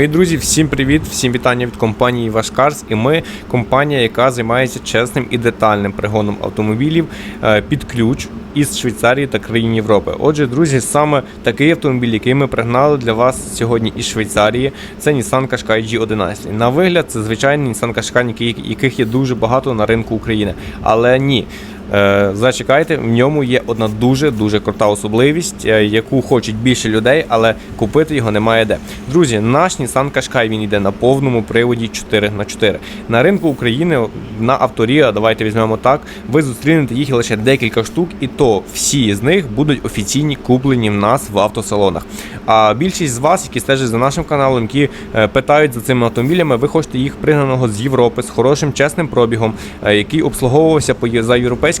Мої друзі, всім привіт, всім вітання від компанії Вашкарс. І ми компанія, яка займається чесним і детальним пригоном автомобілів е, під ключ із Швейцарії та країн Європи. Отже, друзі, саме такий автомобіль, який ми пригнали для вас сьогодні із Швейцарії, це Nissan Qashqai G11. На вигляд, це звичайний Nissan Qashqai, яких є дуже багато на ринку України. Але ні. Е, Зачекайте, в ньому є одна дуже дуже крута особливість, е, яку хочуть більше людей, але купити його немає де. Друзі, наш Nissan Qashqai, він йде на повному приводі 4 на 4 На ринку України на авторія, давайте візьмемо так. Ви зустрінете їх лише декілька штук, і то всі з них будуть офіційні куплені в нас в автосалонах. А більшість з вас, які стежать за нашим каналом, які е, питають за цими автомобілями, ви хочете їх пригнаного з Європи з хорошим чесним пробігом, який обслуговувався по є-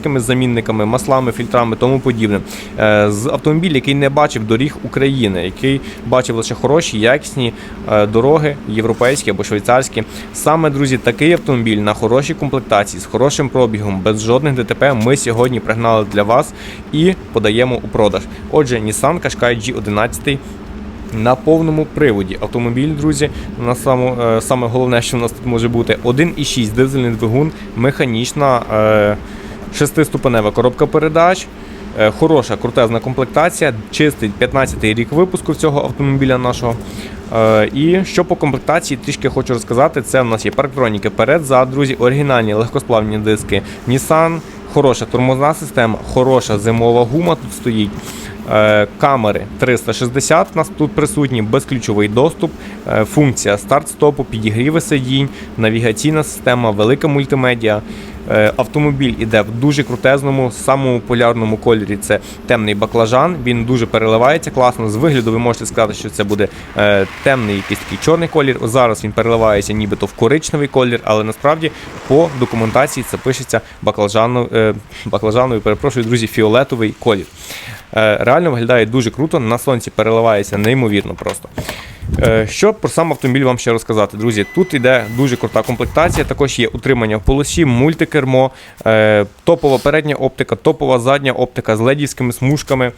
за замінниками, маслами, фільтрами, тому подібне. Е, З автомобіль, який не бачив доріг України, який бачив лише хороші, якісні е, дороги, європейські або швейцарські. Саме друзі, такий автомобіль на хорошій комплектації з хорошим пробігом, без жодних ДТП. Ми сьогодні пригнали для вас і подаємо у продаж. Отже, Nissan Qashqai G11 на повному приводі автомобіль, друзі, на саму, е, саме головне, що в нас тут може бути 1,6 дизельний двигун, механічна шестиступенева коробка передач. е, Хороша крутезна комплектація, чистий 15-й рік випуску цього автомобіля нашого. Е, І що по комплектації трішки хочу розказати. Це в нас є парктроніки перед-зад, друзі, оригінальні легкосплавні диски Nissan, хороша тормозна система, хороша зимова гума тут стоїть. Е, Камери 360 у нас тут присутні, безключовий доступ, функція старт-стопу, підігріви сидінь, навігаційна система, велика мультимедіа. Е, Автомобіль іде в дуже крутезному, самому полярному кольорі. Це темний баклажан. Він дуже переливається класно. З вигляду ви можете сказати, що це буде е, темний якийсь такий чорний колір. Зараз він переливається нібито в коричневий колір, але насправді по документації це пишеться баклажану, е, баклажановий, перепрошую, друзі, фіолетовий колір. Реально виглядає дуже круто, на сонці переливається неймовірно просто. Е, Що про сам автомобіль вам ще розказати, друзі? Тут йде дуже крута комплектація, також є утримання в полосі, мультикермо, е, топова передня оптика, топова задня оптика з ледівськими смужками.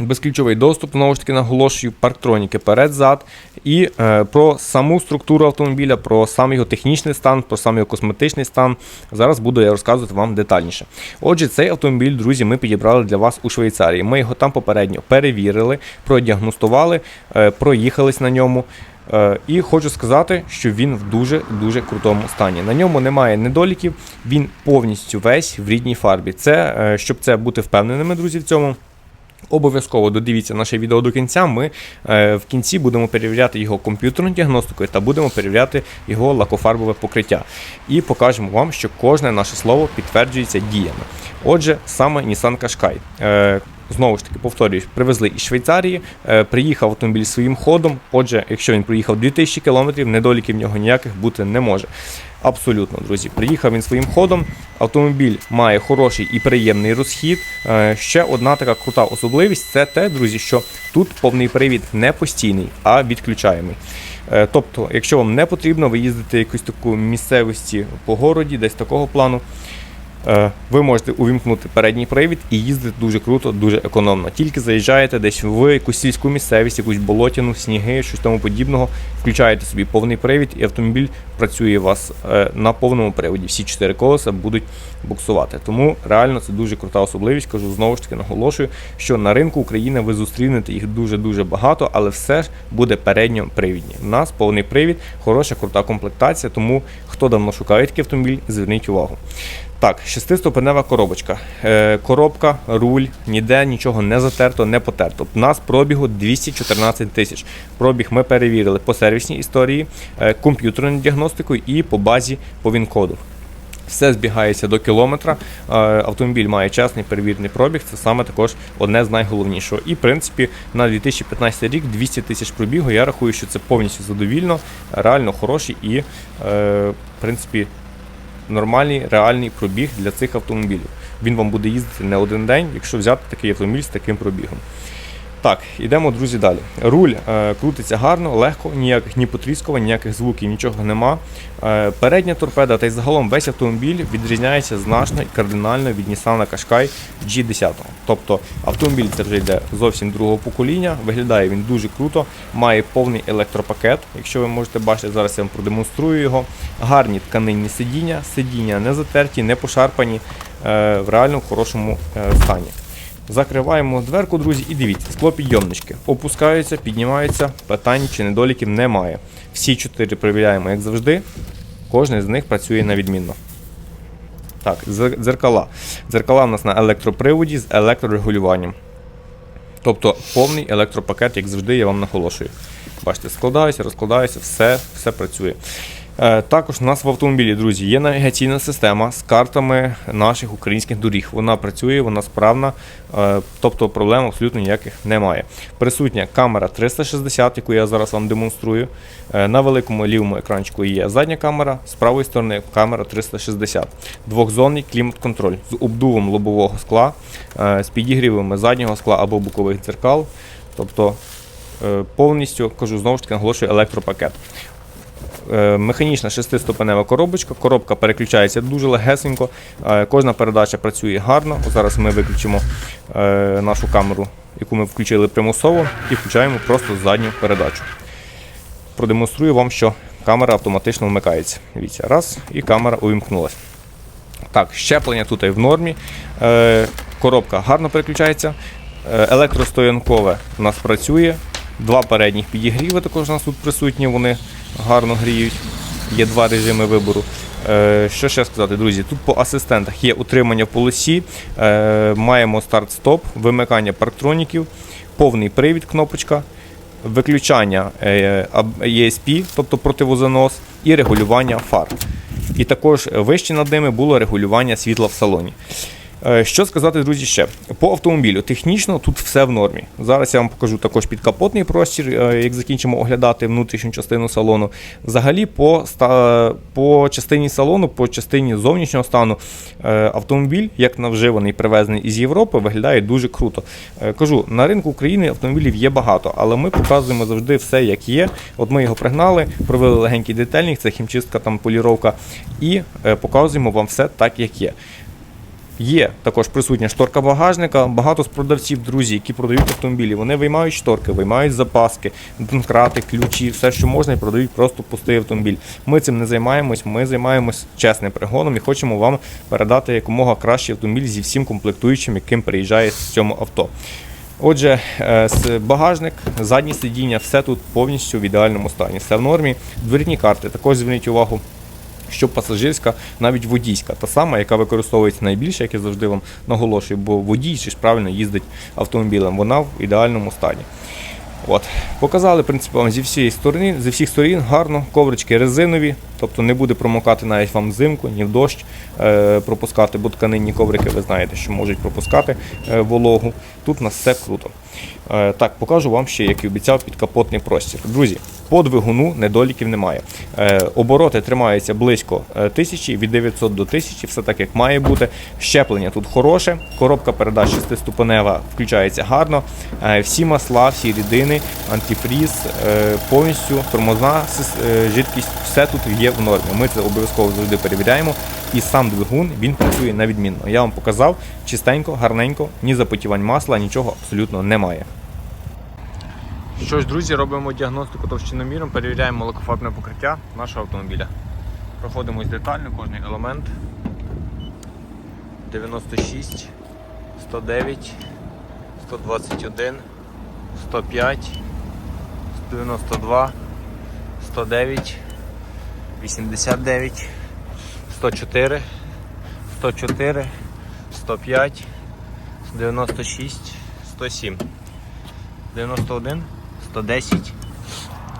Безключовий доступ, знову ж таки наголошую, парктроніки перед-зад. І е, про саму структуру автомобіля, про сам його технічний стан, про сам його косметичний стан. Зараз буду я розказувати вам детальніше. Отже, цей автомобіль, друзі, ми підібрали для вас у Швейцарії. Ми його там попередньо перевірили, продіагностували, е, проїхались на ньому. Е, І хочу сказати, що він в дуже дуже крутому стані. На ньому немає недоліків, він повністю весь в рідній фарбі. Це е, щоб це бути впевненими, друзі, в цьому. Обов'язково додивіться наше відео до кінця. Ми е, в кінці будемо перевіряти його комп'ютерну діагностику та будемо перевіряти його лакофарбове покриття. І покажемо вам, що кожне наше слово підтверджується діями. Отже, саме Nissan Qashqai. Е, Знову ж таки, повторюю, привезли із Швейцарії, е, приїхав автомобіль своїм ходом. Отже, якщо він проїхав 2000 км, недоліків в нього ніяких бути не може. Абсолютно, друзі. Приїхав він своїм ходом. Автомобіль має хороший і приємний розхід. Е, Ще одна така крута особливість це те, друзі, що тут повний привід не постійний, а відключаємий. Е, Тобто, якщо вам не потрібно, ви їздите якусь таку місцевості по городі, десь такого плану. Е, Ви можете увімкнути передній привід і їздити дуже круто, дуже економно. Тільки заїжджаєте десь в якусь сільську місцевість, якусь болотяну, сніги, щось тому подібного. Включаєте собі повний привід, і автомобіль працює у вас е, на повному приводі. Всі чотири колеса будуть буксувати. Тому реально це дуже крута особливість. Кажу знову ж таки, наголошую, що на ринку України ви зустрінете їх дуже дуже багато, але все ж буде передньопривідні. У нас повний привід, хороша крута комплектація. Тому хто давно шукає такий автомобіль, зверніть увагу. Так, шестиступенева коробочка. Е, коробка, руль, ніде нічого не затерто, не потерто. У нас пробігу 214 тисяч. Пробіг ми перевірили по сервісній історії, е, комп'ютерною діагностикою і по базі по ВІН-коду. Все збігається до кілометра. Е, Автомобіль має чесний перевірений пробіг. Це саме також одне з найголовнішого. І в принципі на 2015 рік 200 тисяч пробігу. Я рахую, що це повністю задовільно, реально хороший і е, в принципі нормальний реальний пробіг для цих автомобілів. Він вам буде їздити не один день, якщо взяти такий автомобіль з таким пробігом. Так, йдемо, друзі, далі. Руль е, крутиться гарно, легко, ніяких ні потріскувань, ніяких звуків, нічого нема. Е, передня торпеда та й загалом весь автомобіль відрізняється значно і кардинально від Nissan Qashqai G10. Тобто автомобіль це вже йде зовсім другого покоління. Виглядає він дуже круто, має повний електропакет. Якщо ви можете бачити, зараз я вам продемонструю його. Гарні тканинні сидіння, сидіння не затерті, не пошарпані, е, в реально хорошому е, стані. Закриваємо дверку, друзі, і дивіться, склопідйомнички. Опускаються, піднімаються, питань чи недоліків немає. Всі чотири перевіряємо, як завжди. Кожен з них працює на відмінно. Так, дзеркала. Дзеркала в нас на електроприводі з електрорегулюванням. Тобто повний електропакет, як завжди, я вам наголошую. Бачите, складаюся, розкладаюся, все, все працює. Е, Також у нас в автомобілі, друзі, є навігаційна система з картами наших українських доріг. Вона працює, вона справна, е, тобто проблем абсолютно ніяких немає. Присутня камера 360, яку я зараз вам демонструю. Е, На великому лівому екранчику є задня камера, з правої сторони камера 360. Двохзонний клімат-контроль з обдувом лобового скла, з підігрівами заднього скла або бокових дзеркал. Тобто повністю кажу знову ж таки наголошую електропакет. Е, Механічна шестиступенева коробочка. Коробка переключається дуже легесенько. Е, Кожна передача працює гарно. Зараз ми виключимо е, нашу камеру, яку ми включили примусово, і включаємо просто задню передачу. Продемонструю вам, що камера автоматично вмикається. Дивіться, раз, і камера увімкнулася. Так, щеплення тут і в нормі. Коробка гарно переключається. Електростоянкове у нас працює. Два передніх підігріви також у нас тут присутні, вони гарно гріють. Є два режими вибору. Е, що ще сказати, друзі? Тут по асистентах є утримання в полосі, е, маємо старт-стоп, вимикання парктроніків, повний привід, кнопочка, виключання е, ESP, тобто противозанос, і регулювання фар. І також вище над ними було регулювання світла в салоні. Е, Що сказати, друзі, ще по автомобілю. Технічно тут все в нормі. Зараз я вам покажу також підкапотний простір, е, як закінчимо оглядати внутрішню частину салону. Взагалі, по, по частині салону, по частині зовнішнього стану, е, автомобіль, як навживаний, привезений із Європи, виглядає дуже круто. Кажу, на ринку України автомобілів є багато, але ми показуємо завжди все, як є. От ми його пригнали, провели легенький детельник, це хімчистка, там поліровка, і показуємо вам все так, як є. Є також присутня шторка багажника. Багато з продавців, друзі, які продають автомобілі, вони виймають шторки, виймають запаски, донкрати, ключі, все, що можна, і продають просто пустий автомобіль. Ми цим не займаємось, ми займаємось чесним пригоном і хочемо вам передати якомога кращий автомобіль зі всім комплектуючим, яким приїжджає з цьому авто. Отже, е, багажник, задні сидіння, все тут повністю в ідеальному стані. Все в нормі. Дверні карти також зверніть увагу що пасажирська, навіть водійська, та сама, яка використовується найбільше, як я завжди вам наголошую, бо водій чи ж правильно їздить автомобілем, вона в ідеальному стані. От. Показали в принципі, вам зі всієї сторони, зі всіх сторін гарно, коврички резинові, тобто не буде промокати навіть вам взимку, ні в дощ е, пропускати, бо тканинні коврики, ви знаєте, що можуть пропускати е, вологу. Тут у нас все круто. Е, так, покажу вам ще, як і обіцяв, підкапотний простір. Друзі, по двигуну недоліків немає. Обороти тримаються близько е, 1000, від 900 до 1000, все так як має бути. Щеплення тут хороше, коробка передач шестиступенева включається гарно. Всі масла, всі рідини, антифріз, повністю тормозна жидкість, все тут є в нормі. Ми це обов'язково завжди перевіряємо. І сам двигун він працює на відмінно. Я вам показав чистенько, гарненько, ні запотівань масла, нічого абсолютно немає. Що ж, друзі, робимо діагностику товщиноміром, перевіряємо лакофарбне покриття нашого автомобіля. Проходимось детально, кожний елемент. 96, 109, 121, 105, 92, 109, 89, 104, 104, 105, 96, 107. 91, 110,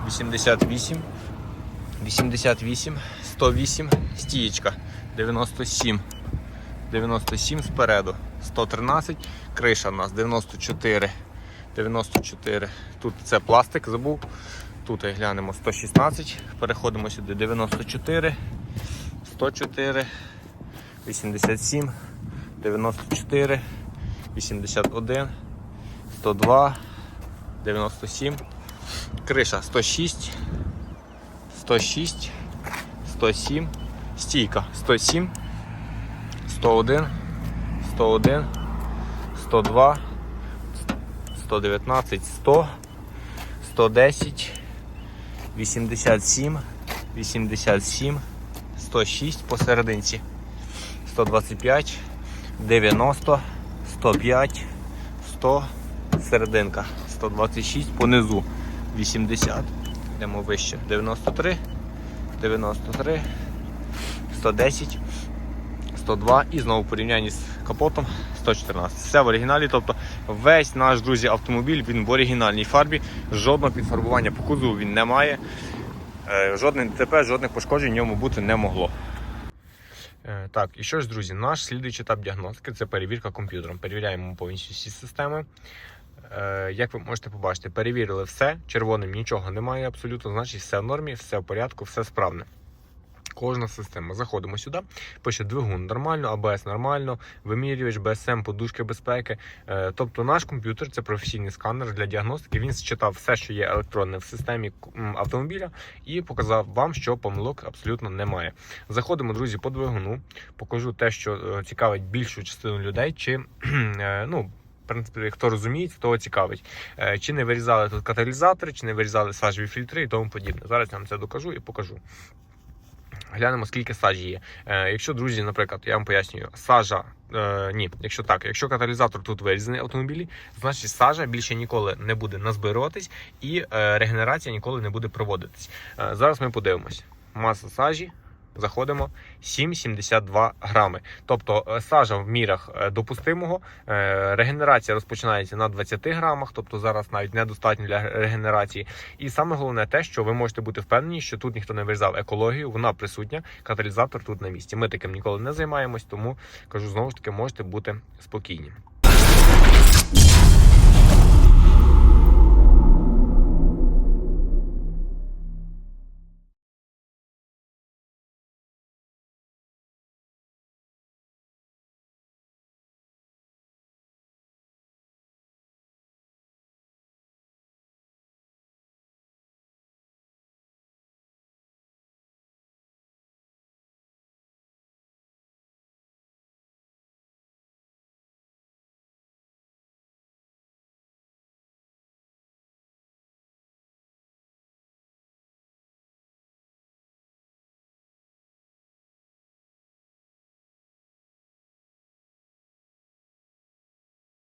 88, 88, 108, стієчка, 97, 97 спереду, 113, криша в нас. 94, 94. Тут це пластик забув. Тут глянемо 116, переходимо сюди 94, 104, 87, 94, 81, 102, 97, криша 106, 106, 107, стійка 107, 101, 101, 102, 119, 100, 110, 87, 87, 106 посерединці, 125, 90, 105, 100, серединка, 126 понизу, 80, йдемо вище, 93, 93, 110, 102 і знову порівнянні з капотом 114. Все в оригіналі, тобто весь наш друзі автомобіль він в оригінальній фарбі, жодного підфарбування по кузову він не має. Е, Жодних ДТП, жодних пошкоджень в ньому бути не могло. Е, Так, і що ж, друзі, наш слідуючий етап діагностики це перевірка комп'ютером. Перевіряємо повністю всі системи. Е, Як ви можете побачити, перевірили все, червоним нічого немає абсолютно, значить все в нормі, все в порядку, все справне. Кожна система. Заходимо сюди, пише двигун нормально, АБС нормально, вимірювач, БСМ, подушки безпеки. Е, Тобто наш комп'ютер це професійний сканер для діагностики. Він считав все, що є електронне в системі автомобіля, і показав вам, що помилок абсолютно немає. Заходимо, друзі, по двигуну. Покажу те, що е, цікавить більшу частину людей, чи е, ну. В принципі, хто розуміє, того цікавить. Чи не вирізали тут каталізатори, чи не вирізали сажеві фільтри і тому подібне. Зараз я вам це докажу і покажу. Глянемо, скільки сажі є. Е, якщо, друзі, наприклад, я вам пояснюю, сажа. Е, ні, якщо так, якщо каталізатор тут вирізаний автомобілі, значить сажа більше ніколи не буде назбируватись і е, регенерація ніколи не буде проводитись. Е, зараз ми подивимось. Маса сажі. Заходимо 7,72 грами. Тобто е, сажа в мірах е, допустимого. Е, Регенерація розпочинається на 20 грамах, тобто зараз навіть недостатньо для регенерації. І саме головне те, що ви можете бути впевнені, що тут ніхто не вирізав екологію, вона присутня, каталізатор тут на місці. Ми таким ніколи не займаємось, тому кажу знову ж таки, можете бути спокійні.